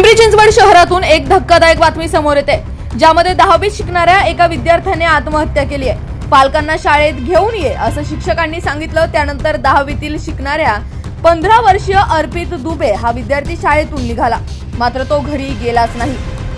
पिंपरी चिंचवड शहरातून एक धक्कादायक बातमी समोर येते ज्यामध्ये दहावीत शिकणाऱ्या एका विद्यार्थ्याने आत्महत्या केली आहे. पालकांना शाळेत घेऊन ये असं शिक्षकांनी सांगितलं. त्यानंतर दहावीतील शिकणाऱ्या पंधरा वर्षीय अर्पित दुबे हा विद्यार्थी शाळेतून निघाला. मात्र तो घरी गेलाच नाही.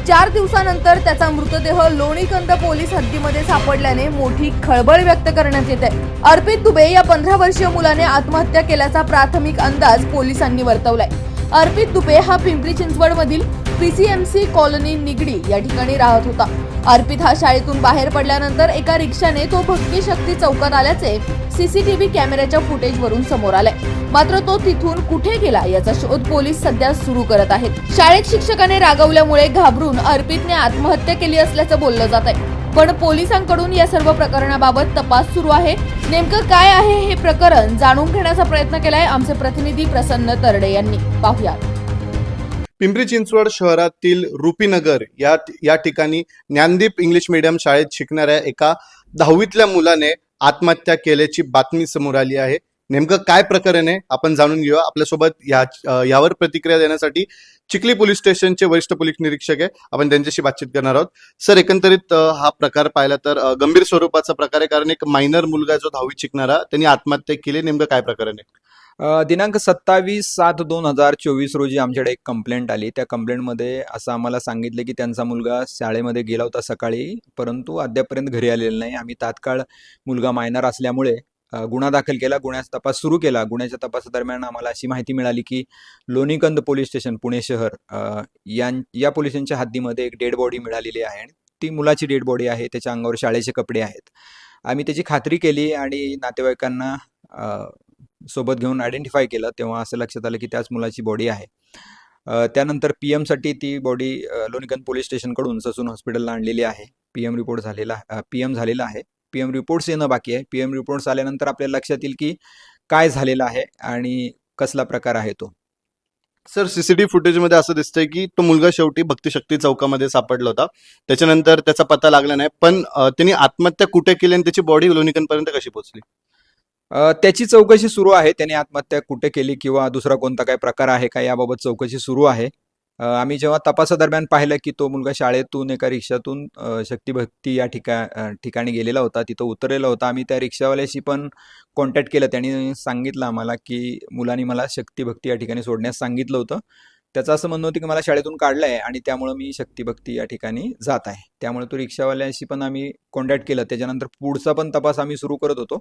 चार दिवसानंतर त्याचा मृतदेह लोणीकंद पोलीस हद्दीमध्ये सापडल्याने मोठी खळबळ व्यक्त करण्यात येते. अर्पित दुबे या पंधरा वर्षीय मुलाने आत्महत्या केल्याचा प्राथमिक अंदाज पोलिसांनी वर्तवलाय. अर्पित दुबे हा पिंपरी चिंचवड मधील पीसीएमसी कॉलनी निगडी या ठिकाणी राहत होता. अर्पित हा शाळेतून बाहेर पडल्यानंतर एका रिक्षाने तो भक्ती शक्ती चौकात आल्याचे सीसीटीव्ही कॅमेऱ्याच्या फुटेजवरून समोर आलाय. मात्र तो तिथून कुठे गेला याचा शोध पोलीस सध्या सुरू करत आहेत. शाळेत शिक्षकाने रागवल्यामुळे घाबरून अर्पितने आत्महत्या केली असल्याचं बोललं जात आहे पण पोलिसांकडून या सर्व प्रकरणाबाबत तपास सुरू आहे. नेमकं काय आहे हे प्रकरण जाणून घेण्याचा प्रयत्न केलाय आमचे प्रतिनिधी प्रसन्न तरडे यांनी. पाहुयात. पिंपरी चिंचवड शहरातील रुपीनगर या या ठिकाणी ज्ञानदीप इंग्लिश मीडियम शाळेत शिकणाऱ्या एका दहावीतल्या मुलाने आत्महत्या केल्याची बातमी समोर आली आहे. नेमकं काय प्रकरण आहे? आपण जाणून घेऊया. आपल्यासोबत या यावर प्रतिक्रिया देण्यासाठी चिखली पोलीस स्टेशनचे वरिष्ठ पोलीस निरीक्षक आहे. आपण त्यांच्याशी बातचीत करणार आहोत. सर एकंदरीत हा प्रकार पाहिला तर गंभीर स्वरूपाचा प्रकार आहे कारण एक मायनर मुलगा जो दहावी शिकणारा त्यांनी आत्महत्या केली. नेमकं काय प्रकरण आहे दिनांक सत्तावीस सात दोन हजार चोवीस रोजी आमच्याकडे एक कंप्लेंट आली. त्या कंप्लेंटमध्ये असं आम्हाला सांगितलं की त्यांचा मुलगा शाळेमध्ये गेला होता सकाळी परंतु अद्यापपर्यंत घरी आलेला नाही. आम्ही तात्काळ मुलगा मायनर असल्यामुळे गुन्हा दाखल केला गुन्ह्याचा तपास सुरू केला. गुन्ह्याच्या तपासादरम्यान आम्हाला अशी माहिती मिळाली की लोणीकंद पोलीस स्टेशन पुणे शहर यां या पोलीस स्टेशनच्या हद्दीमध्ये एक डेड बॉडी मिळालेली आहे आणि ती मुलाची डेड बॉडी आहे. त्याच्या अंगावर शाळेचे कपडे आहेत. आम्ही त्याची खात्री केली आणि नातेवाईकांना सोबत घेऊन आयडेंटिफाय केलं. तेव्हा असं लक्षात आलं की त्याच मुलाची बॉडी आहे. त्यानंतर पी एमसाठी ती बॉडी लोणीकंद पोलीस स्टेशनकडून ससून हॉस्पिटलला आणलेली आहे. पी एम रिपोर्ट झालेला पी एम झालेला आहे. पी एम रिपोर्ट्स येणं बाकी आहे. पी एम रिपोर्ट्स आल्यानंतर आपल्याला लक्षात येईल की काय झालेलं आहे आणि कसला प्रकार आहे तो. सर सीसीटीव्ही फुटेजमध्ये असं दिसतंय की तो मुलगा शेवटी भक्तिशक्ती चौकामध्ये सापडला होता. त्याच्यानंतर त्याचा पत्ता लागला नाही पण त्यांनी आत्महत्या कुठे केली आणि त्याची बॉडी लोणीकनपर्यंत कशी पोहोचली? त्याची चौकशी सुरू आहे. त्याने आत्महत्या कुठे केली किंवा दुसरा कोणता काय प्रकार आहे का याबाबत चौकशी सुरू आहे. आम्ही जेव्हा तपासादरम्यान पाहिलं की तो मुलगा शाळेतून एका रिक्षातून शक्तीभक्ती शक्तिभक्ती या ठिका ठिकाणी गेलेला होता तिथं उतरलेला होता. आम्ही त्या रिक्षावाल्याशी पण कॉन्टॅक्ट केलं. त्यांनी सांगितलं आम्हाला की मुलांनी मला शक्तिभक्ती या ठिकाणी सोडण्यास सांगितलं होतं. त्याचं असं म्हणणं होतं की मला शाळेतून काढलं आहे आणि त्यामुळं मी शक्तिभक्ती या ठिकाणी जात आहे. त्यामुळे तो रिक्षावाल्याशी पण आम्ही कॉन्टॅक्ट केलं. त्याच्यानंतर पुढचा पण तपास आम्ही सुरू करत होतो.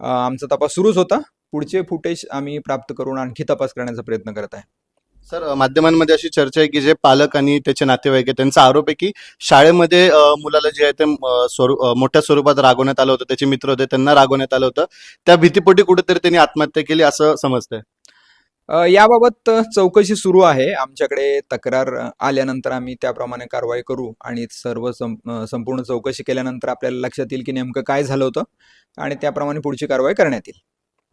आमचा तपास सुरूच होता. पुढचे फुटेज आम्ही प्राप्त करून आणखी तपास करण्याचा प्रयत्न करत आहे. सर माध्यमांमध्ये अशी चर्चा आहे की जे पालक आणि त्याचे नातेवाईक आहे त्यांचा आरोप आहे की शाळेमध्ये मुलाला जे आहे ते मोठ्या स्वरूपात रागवण्यात आलं होतं त्याचे मित्र होते त्यांना रागवण्यात आलं होतं. त्या भीतीपोटी कुठेतरी त्यांनी आत्महत्या केली असं समजतंय. याबाबत चौकशी सुरू आहे. आमच्याकडे तक्रार आल्यानंतर आम्ही त्याप्रमाणे कारवाई करू आणि सर्व संपूर्ण चौकशी केल्यानंतर आपल्याला लक्षात येईल की नेमकं काय झालं होतं आणि त्याप्रमाणे पुढची कारवाई करण्यात येईल.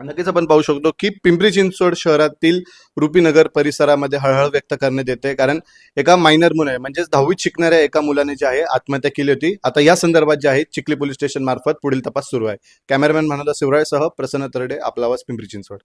नक्कीच आपण पाहू शकतो की पिंपरी चिंचवड शहरातील रुपीनगर परिसरामध्ये हळहळ व्यक्त करण्यात येते. कारण एका मायनर मुलं आहे म्हणजेच दहावीत शिकणाऱ्या एका मुलाने जे आहे आत्महत्या केली होती. आता या संदर्भात जे आहे चिखली पोलीस स्टेशन मार्फत पुढील तपास सुरू आहे. कॅमेरामॅन म्हणत शिवराळसह प्रसन्न तरडे आपला आवाज पिंपरी चिंचवड.